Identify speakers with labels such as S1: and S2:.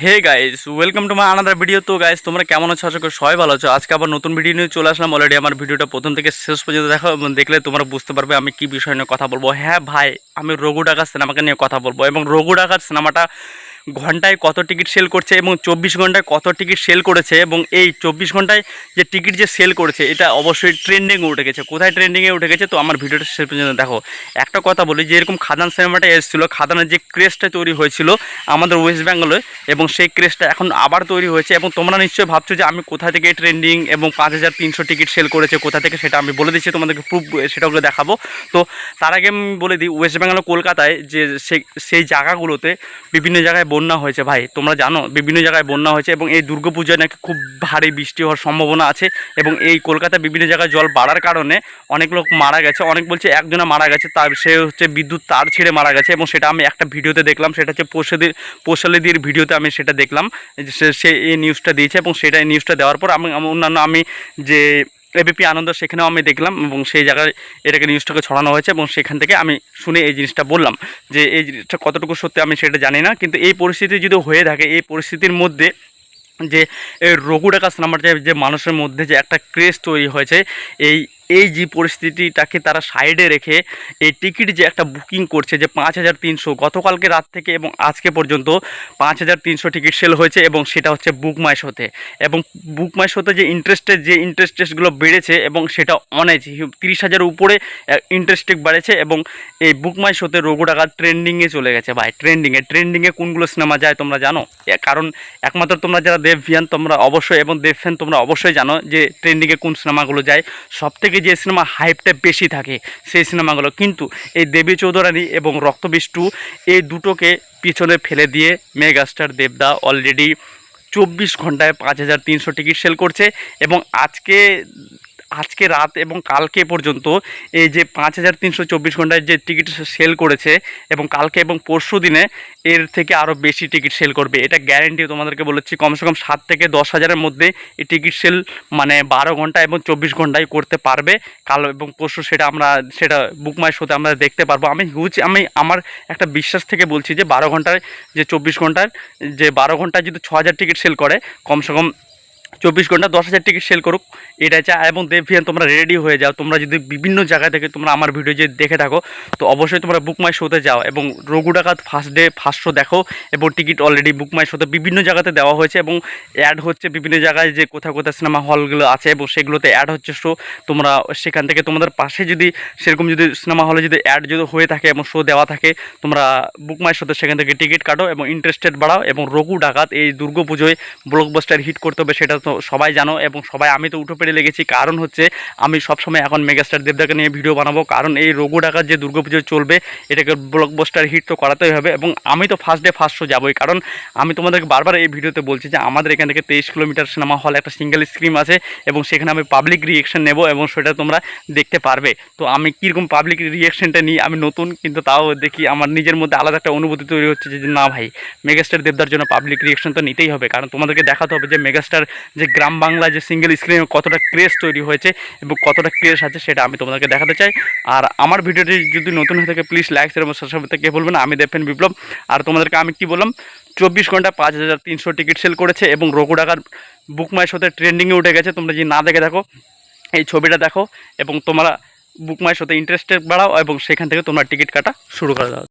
S1: Hey guys welcome to my another video তো guys তোমরা কেমন আছো? আশা করি সবাই ভালো আছো। আজকে আবার নতুন ভিডিও নিয়ে চলে আসলাম। অলরেডি আমার ভিডিওটা প্রথম থেকে শেষ পর্যন্ত দেখো, দেখলে তোমরা বুঝতে পারবে আমি কি বিষয় নিয়ে কথা বলব। হ্যাঁ ভাই, আমি রঘু ডাকার সিনেমাকে নিয়ে কথা বলব এবং রঘু ডাকার সিনেমাটা ঘন্টায় কত টিকিট সেল করছে এবং চব্বিশ ঘন্টায় কত টিকিট সেল করেছে এবং এই চব্বিশ ঘন্টায় যে টিকিট যে সেল করেছে, এটা অবশ্যই ট্রেন্ডিংয়ে উঠে গেছে। কোথায় ট্রেন্ডিংয়ে উঠে গেছে তো আমার ভিডিওটা শেষ পর্যন্ত দেখো। একটা কথা বলি যে এরকম খাদান সিনেমাটা এসেছিল, খাদানের যে ক্রেজটা তৈরি হয়েছিল আমাদের ওয়েস্ট বেঙ্গলে এবং সেই ক্রেজটা এখন আবার তৈরি হয়েছে, এবং তোমরা নিশ্চয়ই ভাবছ যে আমি কোথা থেকে ট্রেন্ডিং এবং পাঁচ হাজার তিনশো টিকিট সেল করেছে, কোথা থেকে সেটা আমি বলে দিচ্ছি, তোমাদেরকে প্রুফ সেটাগুলো দেখাবো। তো তার আগে আমি বলে দিই ওয়েস্ট বেঙ্গল কলকাতায় যে সেই সেই জায়গাগুলোতে, বিভিন্ন জায়গায় বন্যা হয়েছে, ভাই। তোমরা জানো, বিভিন্ন জায়গায় বন্যা হয়েছে এবং এই দুর্গাপূজায় নাকি খুব ভারী বৃষ্টি হওয়ার সম্ভাবনা আছে এবং এই কলকাতায় বিভিন্ন জায়গায় জল বাড়ার কারণে অনেক লোক মারা গেছে। অনেক বলছে একজনা মারা গেছে, তার, সে হচ্ছে বিদ্যুৎ তার ছিঁড়ে মারা গেছে এবং সেটা আমি একটা ভিডিওতে দেখলাম, সেটা হচ্ছে পোষাদির পোষালিদির ভিডিওতে আমি সেটা দেখলাম। সে- এই নিউজটা দিয়েছে এবং সেটা নিউজটা দেওয়ার পর আমি অন্যান্য, আমি যে এবিপি আনন্দ সেখানেও আমি দেখলাম এবং সেই জায়গায় এটাকে নিউজটাকে ছড়ানো হয়েছে এবং সেখান থেকে আমি শুনে এই জিনিসটা বললাম যে এই জিনিসটা কতটুকু সত্যি আমি সেটা জানি না। কিন্তু এই পরিস্থিতি যদি হয়ে থাকে, এই পরিস্থিতির মধ্যে যে রঘু ডাকা সিনেমার যে যে মানুষের মধ্যে যে একটা ক্রেজ তৈরি হয়েছে, এই এই যে পরিস্থিতিটাকে তারা সাইডে রেখে এই টিকিট যে একটা বুকিং করছে যে পাঁচ হাজার তিনশো, গতকালকে রাত থেকে এবং আজকে পর্যন্ত পাঁচ হাজার তিনশো টিকিট সেল হয়েছে এবং সেটা হচ্ছে বুক মাই শোতে এবং বুক মাই শোতে যে ইন্টারেস্টের যে ইন্টারেস্টেসগুলো বেড়েছে এবং সেটা অনেক তিরিশ হাজার উপরে ইন্টারেস্টেড বাড়েছে এবং এই বুক মাই শোতে রঘু টাকা ট্রেন্ডিংয়ে চলে গেছে। ভাই ট্রেন্ডিংয়ে ট্রেন্ডিংয়ে কোনগুলো সিনেমা যায় তোমরা জানো? কারণ একমাত্র তোমরা যারা দেব ভিয়ান তোমরা অবশ্যই এবং দেব ফ্যান তোমরা অবশ্যই জানো যে ট্রেন্ডিংয়ে কোন সিনেমাগুলো যায়। সব থেকে যে সিনেমা হাইপটা বেশি থাকে, সেই সিনেমাগুলো কিন্তু এই দেবী চৌধুরানী এবং রক্তবিষ্টু এই দুটোকে পিছনে ফেলে দিয়ে মেগাস্টার দেবদা অলরেডি চব্বিশ ঘন্টায় পাঁচ হাজার তিনশো টিকিট সেল করছে এবং আজকে আজকে রাত এবং কালকে পর্যন্ত এই যে পাঁচ হাজার তিনশো চব্বিশ ঘন্টায় যে টিকিট সেল করেছে এবং কালকে এবং পরশু দিনে এর থেকে আরও বেশি টিকিট সেল করবে, এটা গ্যারেন্টি তোমাদেরকে বলেছি। কমসে কম সাত থেকে দশ হাজারের মধ্যে এই টিকিট সেল মানে বারো ঘণ্টা এবং চব্বিশ ঘন্টায় করতে পারবে। কাল এবং পরশু সেটা আমরা, সেটা বুকমাই শোতে আমরা দেখতে পারব। আমি হিউজ আমি আমার একটা বিশ্বাস থেকে বলছি যে বারো ঘন্টায় যে চব্বিশ ঘণ্টার যে বারো ঘন্টায় যদি ছ হাজার টিকিট সেল করে, কমসে কম চব্বিশ ঘণ্টা দশ হাজার টিকিট সেল করুক এটা চাই। এবং দেবভিয়ান, তোমরা রেডি হয়ে যাও। তোমরা যদি বিভিন্ন জায়গা থেকে তোমরা আমার ভিডিও যদি দেখে থাকো, তো অবশ্যই তোমরা বুক মাই শোতে যাও এবং রঘু ডাকাত ফার্স্ট ডে ফার্স্ট শো দেখো এবং টিকিট অলরেডি বুক মাই শোতে বিভিন্ন জায়গাতে দেওয়া হয়েছে এবং অ্যাড হচ্ছে বিভিন্ন জায়গায় যে কোথাও কোথাও সিনেমা হলগুলো আছে এবং সেগুলোতে অ্যাড হচ্ছে শো তোমরা সেখান থেকে তোমাদের পাশে যদি সেরকম যদি সিনেমা হলে যদি অ্যাড যদি হয়ে থাকে এবং শো দেওয়া থাকে, তোমরা বুক মাই শোতে সেখান থেকে টিকিট কাটো এবং ইন্টারেস্টেড বাড়াও এবং রঘু ডাকাত এই দুর্গা পুজোয় ব্লকবাস্টার হিট করতে হবে সেটা তো সবাই জানো এবং সবাই, আমি তো উঠে পেরে লেগেছি। কারণ হচ্ছে, আমি সবসময় এখন মেগাস্টার দেবদাকে নিয়ে ভিডিও বানাবো। কারণ এই রঘু ডাকাত যে দুর্গাপুজো চলবে, এটাকে ব্লকবাস্টার হিট তো করাতেই হবে এবং আমি তো ফার্স্ট ডে ফার্স্ট শো যাবোই। কারণ আমি তোমাদেরকে বারবার এই ভিডিওতে বলছি যে আমাদের এখান থেকে তেইশ কিলোমিটার সিনেমা হল একটা সিঙ্গেল স্ক্রিন আছে এবং সেখানে আমি পাবলিক রিয়েকশন নেব এবং সেটা তোমরা দেখতে পারবে। তো আমি কীরকম পাবলিক রিয়েকশনটা নিই, আমি নতুন, কিন্তু তাও দেখি আমার নিজের মধ্যে আলাদা একটা অনুভূতি তৈরি হচ্ছে যে না ভাই, মেগাস্টার দেবদার জন্য পাবলিক রিয়েকশন তো নিতেই হবে। কারণ তোমাদেরকে দেখাতে হবে যে, মেগাস্টার যে গ্রাম বাংলা যে সিঙ্গেল স্ক্রিনে কতটা ক্রেজ তৈরি হয়েছে এবং কতটা ক্রেজ আছে সেটা আমি তোমাদেরকে দেখাতে চাই। আর আমার ভিডিওটি যদি নতুন হয়ে থাকে প্লিজ লাইক এবং সাবস্ক্রাইব থেকে বলবেন আমি দেখবেন বিপ্লব। আর তোমাদেরকে আমি কি বললাম? চব্বিশ ঘণ্টা পাঁচ হাজার তিনশো টিকিট সেল করেছে এবং রঘু ডাকার বুক মাই শোতে ট্রেন্ডিংয়ে উঠে গেছে। তোমরা যদি না দেখে দেখো এই ছবিটা দেখো এবং তোমরা বুক মাই শোতে ইন্টারেস্টেড বাড়াও এবং সেখান থেকে তোমরা টিকিট কাটা শুরু করে দাও।